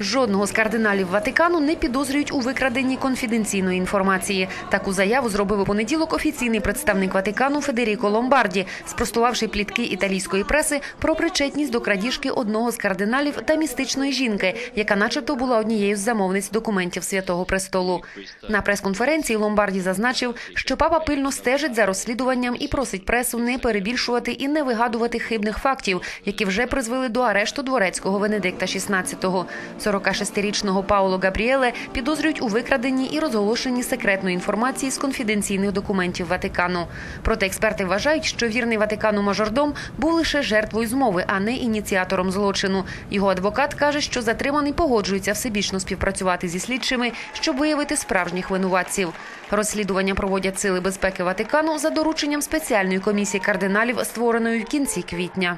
Жодного з кардиналів Ватикану не підозрюють у викраденні конфіденційної інформації. Таку заяву зробив у понеділок офіційний представник Ватикану Федеріко Ломбарді, спростувавши плітки італійської преси про причетність до крадіжки одного з кардиналів та містичної жінки, яка, начебто, була однією з замовниць документів Святого Престолу. На прес-конференції Ломбарді зазначив, що папа пильно стежить за розслідуванням і просить пресу не перебільшувати і не вигадувати хибних фактів, які вже призвели до арешту дворецького Венедикта XVI. 46-річного Пауло Габріеле підозрюють у викраденні і розголошенні секретної інформації з конфіденційних документів Ватикану. Проте експерти вважають, що вірний Ватикану мажордом був лише жертвою змови, а не ініціатором злочину. Його адвокат каже, що затриманий погоджується всебічно співпрацювати зі слідчими, щоб виявити справжніх винуватців. Розслідування проводять сили безпеки Ватикану за дорученням спеціальної комісії кардиналів, створеної в кінці квітня.